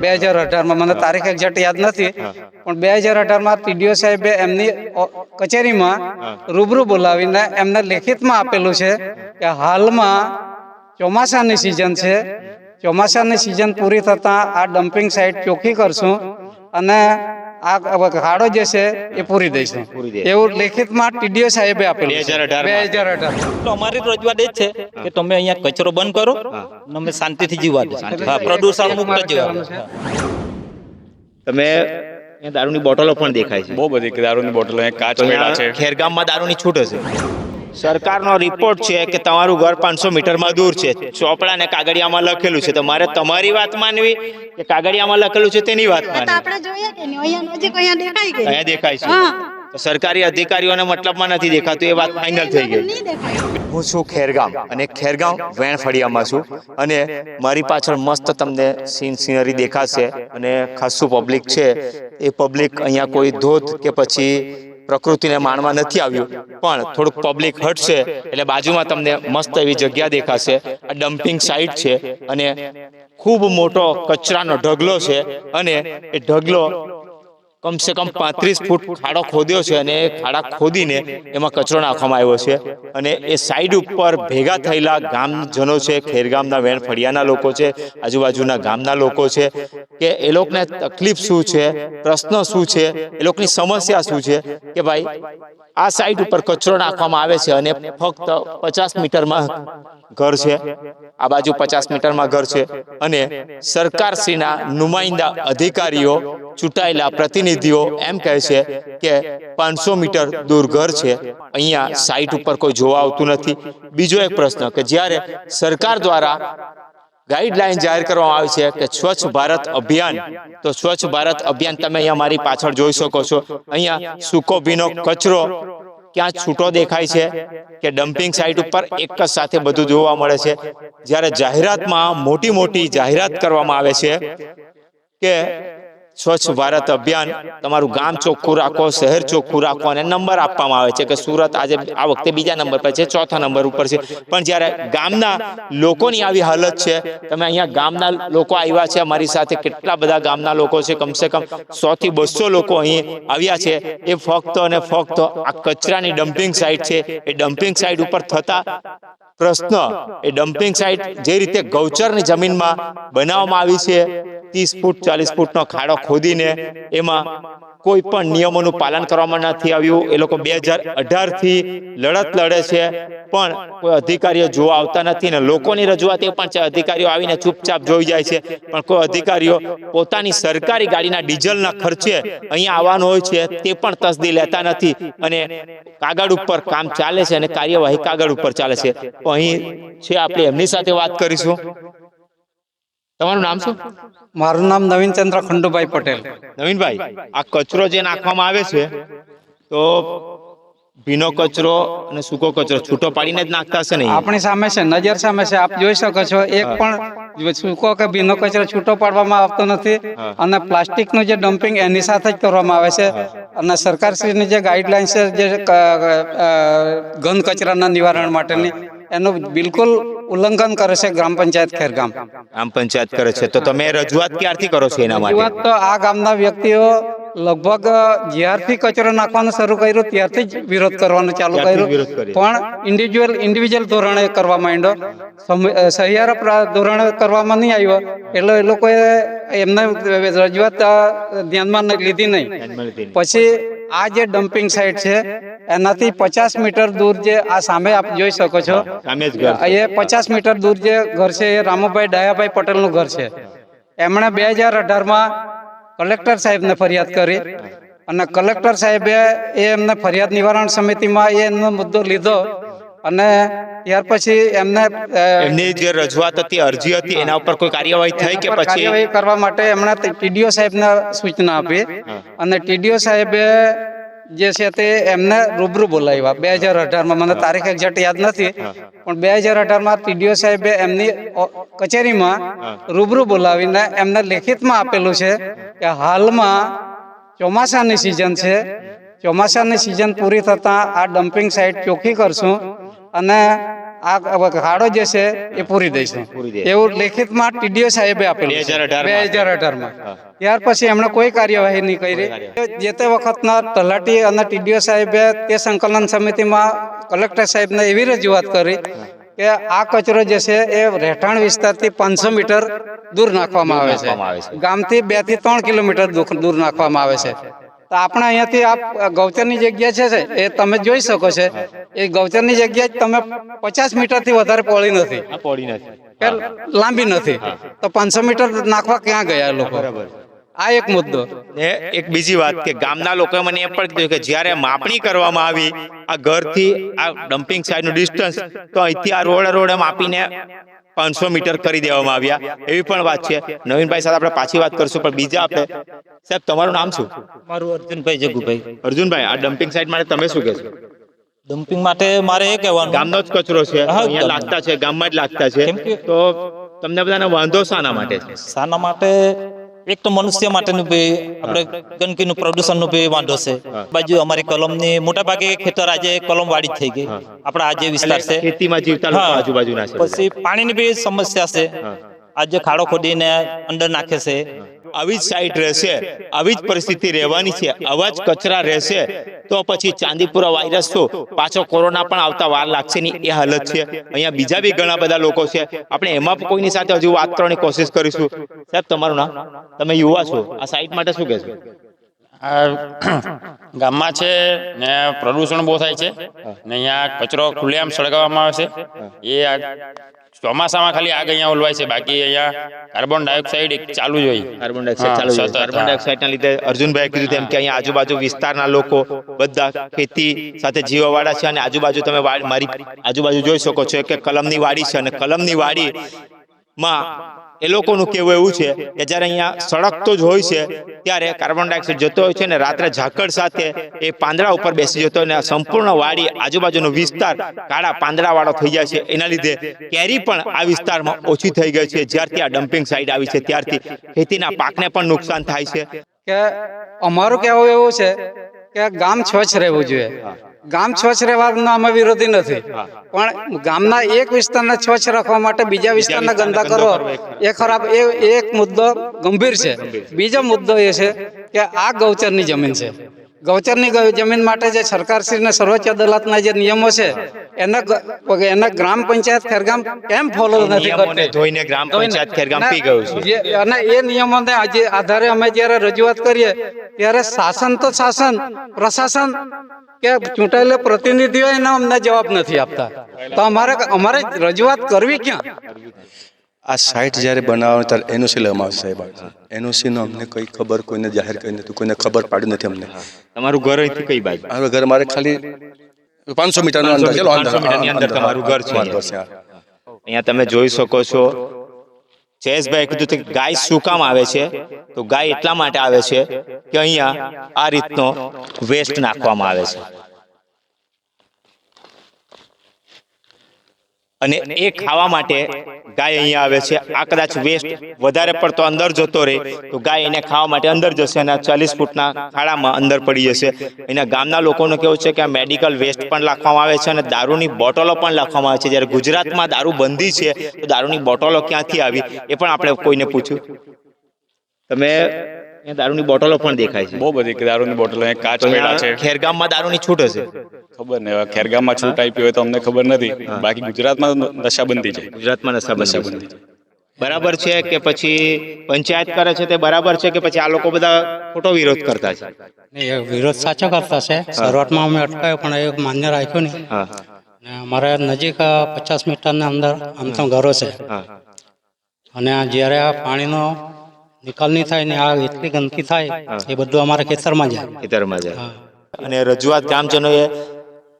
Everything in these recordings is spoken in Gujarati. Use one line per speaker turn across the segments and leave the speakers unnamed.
બે હજાર અઢારમાં મને તારીખ એક્ઝેક્ટ યાદ નથી પણ બે હજાર અઢારમાં ટીડીઓ સાહેબે એમની કચેરીમાં રૂબરૂ બોલાવીને એમને લેખિતમાં આપેલું છે કે હાલમાં ચોમાસાની સિઝન છે ચોમાસાની સિઝન પૂરી થતાં આ ડમ્પિંગ સાઇટ ચોખ્ખી કરશું અને આ ખાડો જે છે એ પૂરી દઈશું. એવું લેખિતમાં ટીડીઓ સાહેબે આપેલું
2018
બે હજાર અઢાર.
તો અમારી રજૂઆત એ જ છે કે તમે અહીંયા કચરો બંધ કરો અને અમે શાંતિથી જીવવા દો પ્રદૂષણ મુક્ત જીવવા
તમે દારૂની બોટલો પણ દેખાય છે.
બહુ બધી દારૂની બોટલો અહીંયા કાચ મેળા છે.
ખેરગામમાં દારૂની છૂટ હશે. સરકારનો રિપોર્ટ છે કે તમારું ઘર પાંચસો મીટરમાં દૂર છે. ચોપડા ને કાગળિયામાં લખેલું છે. તમારે તમારી વાત માનવી કે કાગળિયામાં લખેલું છે તેની વાત માનવી?
આપણે જોઈએ કે અહીંયા દેખાય કે
અહીંયા દેખાય છે. તો સરકારી અધિકારીઓને મતલબમાં નથી દેખાતું એ વાત ફાઇનલ થઈ ગઈ. હું છું ખેરગામ અને ખેરગામ વેણફળિયામાં છું અને મારી પાછળ મસ્ત તમને સીન સિનરી દેખાશે અને ખાસું પબ્લિક છે. એ પબ્લિક અહીંયા કોઈ ધોધ કે પછી પ્રકૃતિને માણવા નથી આવ્યું. પણ થોડુંક પબ્લિક હટશે એટલે બાજુમાં તમને મસ્ત એવી જગ્યા દેખાશે. આ ડમ્પિંગ સાઇટ છે અને ખૂબ મોટો કચરાનો ઢગલો છે અને એ ઢગલો કમસે કમ પાંત્રીસ ફૂટ ખાડો ખોદ્યો છે અને એ ખાડા ખોદીને એમાં કચરો નાખવામાં આવ્યો છે. અને એ સાઈડ ઉપર ભેગા થયેલા ગામજનો છે ખેરગામના વેણ ફળિયાના લોકો છે આજુબાજુના ગામના લોકો છે કે એ લોકોને તકલીફ શું છે પ્રશ્ન શું છે એ લોકોની સમસ્યા શું છે કે ભાઈ આ સાઈડ ઉપર કચરો નાખવામાં આવે છે અને ફક્ત પચાસ મીટરમાં ઘર છે. આ બાજુ પચાસ મીટરમાં ઘર છે. અને સરકારશ્રીના નુમાઇંદા અધિકારીઓ ચૂંટાયેલા પ્રતિનિધિઓ એમ કહે છે કે પાંચસો મીટર દૂર ઘર છે. અહીંયા સાઈટ ઉપર કોઈ જોવા આવતું નથી. બીજો એક પ્રશ્ન કે જ્યારે સરકાર દ્વારા ગાઈડલાઈન જાહેર કરવામાં આવી છે કે સ્વચ્છ ભારત અભિયાન, તો સ્વચ્છ ભારત અભિયાન તમે અહીંયા મારી પાછળ જોઈ શકો છો. અહીંયા સૂકો ભીનો કચરો ક્યાં છૂટો દેખાય છે કે ડમ્પિંગ સાઇટ ઉપર એક જ સાથે બધું જોવા મળે છે. જ્યારે જાહેરાતમાં મોટી મોટી જાહેરાત કરવામાં આવે છે કે સ્વચ્છ ભારત અભિયાન તમારું ગામ ચોખ્ખું રાખો શહેર ચોખ્ખું રાખો અને નંબર આપવામાં આવે છે કે સુરત આજે આ વખતે બીજા નંબર પર છે ચોથા નંબર ઉપર છે. પણ જ્યારે ગામના લોકોની આવી હાલત છે તમે અહીંયા ગામના લોકો આવ્યા છે અમારી સાથે કેટલા બધા ગામના લોકો છે કમસે કમ સો થી બસો લોકો અહીં આવ્યા છે. એ ફક્ત અને ફક્ત આ કચરાની ડમ્પિંગ સાઇટ છે એ ડમ્પિંગ સાઇટ ઉપર થતા પ્રશ્ન એ ડમ્પિંગ સાઇટ જે રીતે ગૌચરની જમીનમાં બનાવવામાં આવી છે, ત્રીસ ફૂટ, ચાલીસ ફૂટનો ખાડો ખોદીને એમાં કોઈ પણ નિયમોનું પાલન કરવામાં નથી આવ્યું. એ લોકો બે હજાર અઢારથી લડત લડે છે. પણ કોઈ અધિકારીઓ જોવા આવતા નથી ને લોકોની રજૂઆત પણ છે. અધિકારીઓ આવીને ચૂપચાપ જોઈ જાય છે. પણ કોઈ અધિકારીઓ પોતાની સરકારી ગાડીના ડીઝલના ખર્ચે અહીંયા આવવાનું હોય છે તે પણ તસદી લેતા નથી અને કાગળ ઉપર કામ ચાલે છે અને કાર્યવાહી કાગળ ઉપર ચાલે છે. અહીં છે આપણે એમની સાથે વાત કરીશું. તમારું નામ શું?
મારું નામ નવીનચંદ્ર ખંડુભાઈ પટેલ.
નવીનભાઈ આ કચરો જે નાખવામાં આવે છે તો ભીનો કચરો અને સૂકો કચરો છૂટો પાડીને જ નાખતા હશે નહીં
આપણી સામે છે નજર સામે છે આપ જોઈ શકો છો એક પણ સૂકો કે ભીનો કચરો છૂટો પાડવામાં આવતો નથી અને પ્લાસ્ટિકનું જે ડમ્પિંગ એની સાથે જ કરવામાં આવે છે અને સરકારશ્રીની જે ગાઈડલાઈન છે જે ઘન કચરાના નિવારણ માટેની એનું બિલકુલ ઉલ્લંઘન કરે છે ગ્રામ પંચાયત ખેરગામ.
ગ્રામ પંચાયત કરે છે. તો તમે રજૂઆત ક્યારથી કરો છો એના માટે?
રજૂઆત તો આ ગામના વ્યક્તિઓ લગભગ જ્યારથી કચરો નાખવાનું શરૂ કર્યું ત્યારથી જ વિરોધ કરવાનું ચાલુ કર્યું. પણ ઇન્ડિવિજ્યુઅલ ઇન્ડિવિજ્યુઅલ ધોરણે કરવા માંડ્યો સહિયારા ધોરણે કરવામાં નહીં આવ્યો. એટલે એ લોકોએ એમને રજૂઆત ધ્યાનમાં લીધી નહીં.
ધ્યાનમાં લીધી નહીં.
પછી આ જે ડમ્પિંગ સાઇટ છે એનાથી પચાસ મીટર દૂર જે આ સામે આપ જોઈ શકો છો. એ પચાસ મીટર દૂર જે ઘર છે એ રામુભાઈ ડાયાભાઈ પટેલનું ઘર છે. એમણે બે હજાર અઢારમાં કલેક્ટર સાહેબને ફરિયાદ કરી અને કલેક્ટર સાહેબે એ એમને ફરિયાદ નિવારણ સમિતિમાં એ એમનો મુદ્દો લીધો અને ત્યાર પછી એમને
એમની જે રજૂઆત હતી અરજી હતી એના ઉપર કોઈ કાર્યવાહી થઈ કે પછી?
કાર્યવાહી કરવા માટે એમણે ટીડીઓ સાહેબને સૂચના આપી અને ટીડીઓ સાહેબે જે છે તે એમને રૂબરૂ બોલાવ્યા. બે હજાર અઢારમાં મને તારીખ એક્ઝેક્ટ યાદ નથી પણ બે હજાર અઢારમાં ટીડીઓ સાહેબે એમની કચેરીમાં રૂબરૂ બોલાવીને એમને લેખિતમાં આપેલું છે કે હાલમાં ચોમાસાની સિઝન છે. ચોમાસાની સિઝન પૂરી થતાં આ ડમ્પિંગ સાઇટ ચોખ્ખી કરશું અને આ ખાડો જે છે એ પૂરી દઈશું એવું લેખિતમાં ટીડીઓ સાહેબે આપેલું બે હજાર અઢારમાં. ત્યાર પછી એમણે કોઈ કાર્યવાહી નહીં કરી. જે તે વખતના તલાટી અને ટીડીઓ સાહેબે તે સંકલન સમિતિમાં કલેક્ટર સાહેબને એવી રજૂઆત કરી કે આ કચરો જે છે એ રહેઠાણ વિસ્તારથી પાંચસો મીટર દૂર નાખવામાં આવે છે. ગામથી બેથી ત્રણ કિલોમીટર દૂર નાખવામાં આવે છે. તો આપણે અહીંયાથી આ ગૌચરની જગ્યા છે એ તમે જોઈ શકો છો. એ ગૌચરની જગ્યા તમે પચાસ મીટરથી વધારે પડી નથી.
આ નથી.
લાંબી નથી. તો પાંચસો મીટર નાખવા ક્યાં ગયા લોકો? આ એક મુદ્દો.
એક બીજી વાત કે ગામના લોકોએ મને એ પણ કીધું કે જ્યારે માપણી કરવામાં આવી આ ઘરથી આ ડમ્પિંગ સાઈડનું ડિસ્ટન્સ તો અહીંથી આ રોડ રોડે માપીને પાંચસો મીટર કરી દેવામાં આવ્યા. એવી પણ વાત છે. નવીનભાઈ સાથે આપણે પાછી વાત કરશું પણ બીજા આપણે સાહેબ તમારું નામ શું?
મારું અર્જુનભાઈ જગુભાઈ.
અર્જુનભાઈ આ ડમ્પિંગ સાઈડ માટે તમે શું કહેશો?
ડમ્પિંગ માટે મારે એ કહેવાનું.
ગામનો જ કચરો છે. અહીંયા લાગતા છે ગામમાં જ લાગતા છે. તો તમને બધાને વાંધો શાના માટે છે?
શાના માટે એક તો મનુષ્ય માટેનું બે આપણે ગંદકીનું પ્રદૂષણનું બી વાંધો છે. બાજુ અમારી કલમની મોટા ભાગે ખેતર આજે કલમ વાડી જ થઈ ગઈ. આપણા આજે વિસ્તાર છે.
ખેતીમાં જીવતા. આજુબાજુના છે.
પછી પાણીની બી સમસ્યા છે. આજે ખાડો ખોદીને અંદર નાખે છે.
આવી જ સાઈટ રહેશે, આવી જ પરિસ્થિતિ રહેવાની છે, આવા જ કચરા રહેશે, તો પછી ચાંદીપુરા વાયરસ તો પાછો કોરોના પણ આવતા વાર લાગશે ની એ હાલત છે. અહીંયા બીજા બી ઘણા બધા લોકો છે. આપણે એમાં કોઈની સાથે હજુ વાત કરવાની કોશિશ કરીશું. સાહેબ, તમારું નામ? તમે યુવા છો. આ સાઈટ માટે શું કહેશો?
ગામમાં છે ને પ્રદૂષણ બહુ થાય છે ને અહીંયા કચરો ખુલ્લેઆમ સળગાવવામાં આવે છે. એ ચોમાસામાં ખાલી આગ અહીંયા ઓલવાય છે. બાકી અહીંયા કાર્બન ડાયોક્સાઇડ એક ચાલુ જ હોય.
કાર્બન ડાયોક્સાઇડ ચાલુ કાર્બન. ડાયોક્સાઇડના લીધે અર્જુનભાઈ કીધું તેમ કે અહીંયા આજુબાજુ વિસ્તારના લોકો બધા ખેતી સાથે જીવવાવાળા છે અને આજુબાજુ તમે મારી આજુબાજુ જોઈ શકો છો કે કલમની વાડી છે અને કલમની વાડીમાં એ લોકોનું કહેવું એવું છે કે જ્યારે અહીંયા સળગતો જ હોય છે ત્યારે કાર્બન ડાયોક્સાઇડ જતો હોય છે ને રાત્રે ઝાકળ સાથે એ પાંદડા ઉપર બેસી જતો અને સંપૂર્ણ વાડી આજુબાજુનો વિસ્તાર કાળા પાંદડાવાળો થઈ જાય છે. એના લીધે કેરી પણ આ વિસ્તારમાં ઓછી થઈ ગઈ છે. જ્યારથી આ ડમ્પિંગ સાઇડ આવી છે ત્યારથી ખેતીના પાકને પણ નુકસાન થાય છે.
કે અમારું કહેવું એવું છે કે ગામ સ્વચ્છ રહેવું જોઈએ. ગામ સ્વચ્છ રહેવાનો અમે વિરોધી નથી. પણ ગામના એક વિસ્તારને સ્વચ્છ રાખવા માટે બીજા વિસ્તારને ગંદા કરો. એ ખરાબ એ એ એક મુદ્દો ગંભીર છે. બીજો મુદ્દો એ છે કે આ ગૌચરની જમીન છે. ગૌચરની જમીન માટે જે સરકારશ્રીને સર્વોચ્ચ અદાલતના જે નિયમો છે એના એના ગ્રામ પંચાયત ખેરગામ કેમ ફોલો નથી કરતી?
ધોઈને ગ્રામ પંચાયત ખેરગામ પી ગયું છે.
અને એ નિયમોને આજે આધારે અમે જ્યારે રજૂઆત કરીએ ત્યારે શાસન તો શાસન પ્રશાસન કે ચૂંટાયેલા પ્રતિનિધિઓ એનો અમને જવાબ નથી આપતા. તો અમારે અમારે રજૂઆત કરવી ક્યાં?
આ સાઇટ જ્યારે બનાવવાનું ત્યારે એનઓસી લેવામાં આવશે સાહેબ એનઓસી નો અમને કઈ ખબર કોઈને જાહેર કરી નથી કોઈને ખબર પાડી નથી અમને.
તમારું ઘર અહીંથી કઈ બાજુ?
મારું ઘર મારે ખાલી પાંચસો મીટર અંદર છે
500 મીટરની અંદર તમારું ઘર છે. અહીંયા તમે જોઈ શકો છો. જયેશભાઈ કીધું કે ગાય શું કામ આવે છે? તો ગાય એટલા માટે આવે છે કે અહીંયા આ રીતનો વેસ્ટ નાખવામાં આવે છે. અને એ ખાવા માટે ગાય અહીંયા આવે છે આ કદાચ વેસ્ટ વધારે પડતો અંદર જતો રહે તો ગાય એને ખાવા માટે અંદર જશે અને ચાલીસ ફૂટના ખાડામાં અંદર પડી જશે. એના ગામના લોકોનું કેવું છે કે આ મેડિકલ વેસ્ટ પણ રાખવામાં આવે છે અને દારૂની બોટલો પણ રાખવામાં આવે છે. જ્યારે ગુજરાતમાં દારૂ બંધી છે તો દારૂની બોટલો ક્યાંથી આવી? એ પણ આપણે કોઈને પૂછ્યું. તમે દારૂની બોટલો પણ દેખાય છે.
બહુ બધી દારૂની બોટલો કાચ મેળા છે.
ખેરગામમાં દારૂની છૂટ હશે.
ખબર નહીં હવે ખેરગામમાં છૂટ આપી હોય તો અમને ખબર નથી. બાકી ગુજરાતમાં નશાબંધી છે.
ગુજરાતમાં નશાબંધી બરાબર છે કે પછી પંચાયત કરે છે તે બરાબર છે કે પછી આ લોકો બધા ખોટો વિરોધ કરતા છે?
નહીં, એ વિરોધ સાચો કરતા છે. શરૂઆતમાં અમે અટકાયો પણ એ માન્ય રાખ્યું નહીં. અમારે નજીક પચાસ મીટરના અંદર આમ તો ઘરો છે. અને આ જ્યારે આ પાણીનો નિકાલ નહીં થાય ને આ એટલી ગંદકી થાય એ બધું અમારા ખેતરમાં જાય.
ખેતરમાં જાય. અને રજૂઆત ગ્રામજનોએ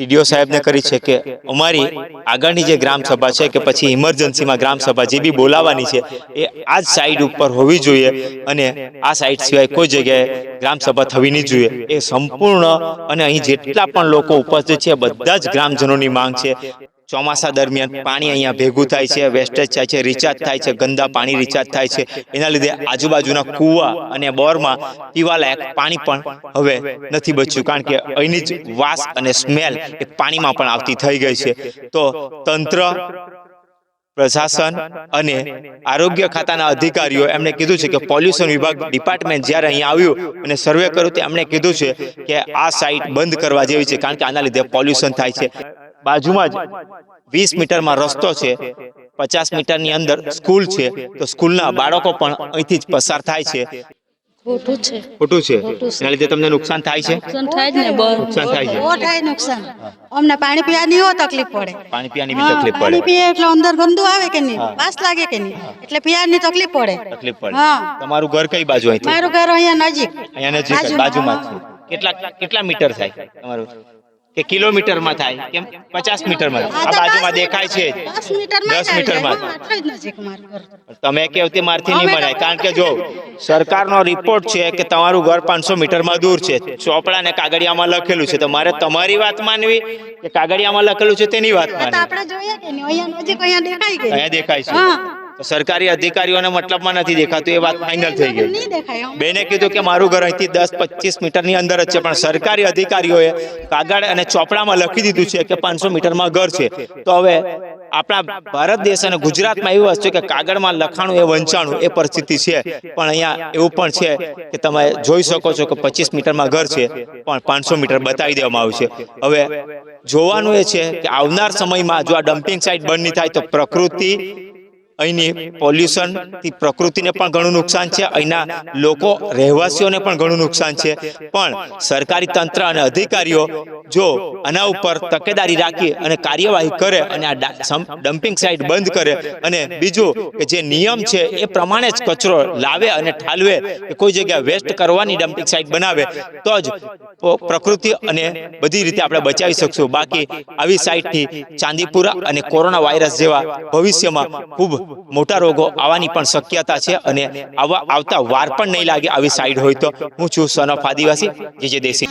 ટીડીઓ સાહેબને કરી છે કે અમારી આગળની જે ગ્રામ સભા છે કે પછી ઇમરજન્સીમાં ગ્રામ સભા જે બી બોલાવવાની છે એ આ જ સાઈડ ઉપર હોવી જોઈએ અને આ સાઈડ સિવાય કોઈ જગ્યાએ ગ્રામ સભા થવી નહીં જોઈએ. એ સંપૂર્ણ અને અહીં જેટલા પણ લોકો ઉપસ્થિત છે બધા જ ગ્રામજનોની માંગ છે. ચોમાસા દરમિયાન પાણી અહીંયા ભેગું થાય છે વેસ્ટેજ થાય છે રિચાર્જ થાય છે ગંદા પાણી રિચાર્જ થાય છે. એના લીધે આજુબાજુના કૂવા અને બોરમાં પીવાલાયક પાણી પણ હવે નથી બચ્યું. કારણ કે અહીંની જ વાસ અને સ્મેલ એ પાણીમાં પણ આવતી થઈ ગઈ છે. તો તંત્ર પ્રશાસન અને આરોગ્ય ખાતાના અધિકારીઓ એમણે કીધું છે કે પોલ્યુશન વિભાગ ડિપાર્ટમેન્ટ જ્યારે અહીંયા આવ્યું અને સર્વે કર્યું તે એમણે કીધું છે કે આ સાઇટ બંધ કરવા જેવી છે. કારણ કે આના લીધે પોલ્યુશન થાય છે. બાજુમાં જ વીસ મીટરમાં રસ્તો છે પચાસ મીટરની અંદર સ્કૂલ છે તો સ્કૂલના બાળકો પણ અહીંથી જ પસાર થાય છે.
ખોટું છે.
ખોટું છે. એના લીધે તમને નુકસાન થાય છે?
નુકસાન થાય ને
નુકસાન થાય છે.
થાય નુકસાન. અમને પાણી પીવાની હો તકલીફ પડે.
પાણી પીવાની બી
હા,
તકલીફ
પાણી પીએ એટલે અંદર ગંદુ આવે કે નહીં? વાસ લાગે કે નહીં? એટલે પીવાની તકલીફ પડે.
તકલીફ પડે. તમારું ઘર કઈ બાજુ અહીંથી?
મારું ઘર અહીંયા નજીક.
અહીંયા નજીક બાજુમાં. છે. કેટલા કેટલા મીટર થાય? તમારું? કે કિલોમીટરમાં થાય. કેમ? પચાસ મીટરમાં.
આ
બાજુમાં દેખાય છે.
દસ મીટરમાં
તમે કહો તે મારથી નહીં
બનાય
મનાય કારણ કે જો સરકારનો રિપોર્ટ છે કે તમારું ઘર પાંચસો મીટરમાં દૂર છે. ચોપડા ને કાગળિયામાં લખેલું છે. તો મારે તમારી વાત માનવી કે કાગળિયામાં લખેલું છે તેની વાત માનવી?
કે અહીંયા દેખાય કે
છે. સરકારી અધિકારીઓને મતલબમાં નથી દેખાતું એ વાત ફાઇનલ થઈ ગઈ. બેને કીધું કે મારું ઘર અહીંથી દસ પચીસ મીટરની અંદર જ છે પણ સરકારી અધિકારીઓએ કાગળ અને ચોપડામાં લખી દીધું છે કે પાંચસો મીટરમાં ઘર છે. તો હવે આપણા ભારત દેશ અને ગુજરાતમાં એવી વસ્તુ કે કાગળમાં લખાણું એ વંચાણું એ પરિસ્થિતિ છે. પણ અહીંયા એવું પણ છે કે તમે જોઈ શકો છો કે પચીસ મીટરમાં ઘર છે પણ પાંચસો મીટર બતાવી દેવામાં આવ્યું છે. હવે જોવાનું એ છે કે આવનાર સમયમાં જો આ ડમ્પિંગ સાઇટ બંધ નહીં થાય તો પ્રકૃતિ અહીંની પોલ્યુશનથી પ્રકૃતિને પણ ઘણું નુકસાન છે. અહીંના લોકો રહેવાસીઓને પણ ઘણું નુકસાન છે. પણ સરકારી તંત્ર અને અધિકારીઓ જો આના ઉપર તકેદારી રાખી અને કાર્યવાહી કરે અને આ ડમ્પિંગ સાઇટ બંધ કરે અને બીજું કે જે નિયમ છે એ પ્રમાણે જ કચરો લાવે અને ઠાલવે કે કોઈ જગ્યાએ વેસ્ટ કરવાની ડમ્પિંગ સાઇટ બનાવે, તો જ પ્રકૃતિ અને બધી રીતે આપણે બચાવી શકશું. બાકી આવી સાઇટથી ચાંદીપુરા અને કોરોના વાયરસ જેવા ભવિષ્યમાં ખૂબ મોટા રોગો આવવાની પણ શક્યતા છે અને આવા આવતા વાર પણ નહીં લાગે આવી સાઈડ હોય તો. હું છું સન ઓફ આદિવાસી. જે જે દેશી.